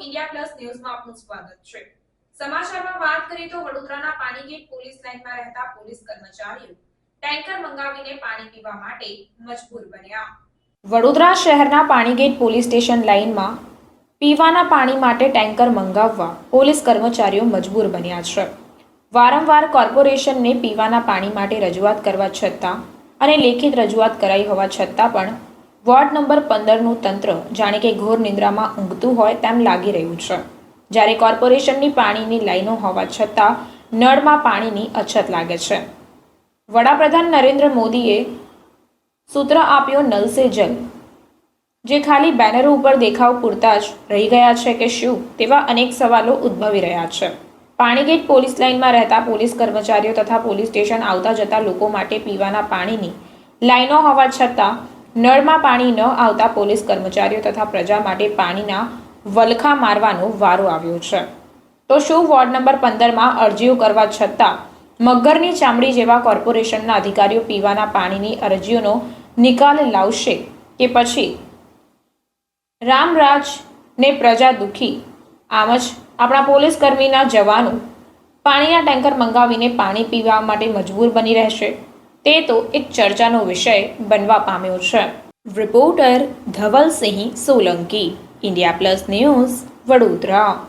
ન્યૂઝમાં આપનું સ્વાગત છે. સમાચારમાં વાત કરીએ તો વડોદરાના પાણીગેટ પોલીસ લાઇનમાં રહેતા પોલીસ કર્મચારીઓ ટેન્કર મંગાવીને પાણી પીવા માટે મજબૂર બન્યા. વડોદરા શહેરના પાણીગેટ પોલીસ સ્ટેશન લાઇનમાં પીવાના પાણી માટે ટેન્કર મંગાવવા પોલીસ કર્મચારીઓ મજબૂર બન્યા છે. વારંવાર કોર્પોરેશનને પીવાના પાણી માટે રજૂઆત કરવા છતાં અને લેખિત રજૂઆત કરાઈ હોવા છતાં પણ વોર્ડ નંબર પંદરનું તંત્ર જાણે કે ઘોર નિંદ્રામાં ઊંઘતું હોય તેમ લાગી રહ્યું છે. જ્યારે કોર્પોરેશનની પાણીની લાઈનો હોવા છતાં નળમાં પાણીની અછત લાગે છે. વડાપ્રધાન નરેન્દ્ર મોદીએ સૂત્ર આપ્યો નલ સે જલ. જે ખાલી બેનરો ઉપર દેખાવ પૂરતા જ રહી ગયા છે કે શું તેવા અનેક સવાલો ઉદ્ભવી રહ્યા છે. પાણીગેટ પોલીસ લાઇનમાં રહેતા પોલીસ કર્મચારીઓ તથા પોલીસ સ્ટેશન આવતા જતા લોકો માટે પીવાના પાણીની લાઈનો હોવા છતાં નળમાં પાણી ન આવતા પોલીસ કર્મચારીઓ તથા પ્રજા માટે પાણીના વલખા મારવાનો વારો આવ્યો છે. તો શું વોર્ડ નંબર પંદરમાં અરજીઓ કરવા છતાં મગરની ચામડી જેવા કોર્પોરેશનના અધિકારીઓ પીવાના પાણીની અરજીઓનો નિકાલ લાવશે કે પછી? રામરાજને પ્રજા દુખી. આમ જ આપણા પોલીસ કર્મીના જવાનો પાણીના ટેન્કર મંગાવીને પાણી પીવા માટે મજબૂર બની રહેશે. તે તો એક ચર્ચાનો વિષય બનવા પામ્યો છે. Reporter Dhavalsinh Solanki, India plus news, Vadodara.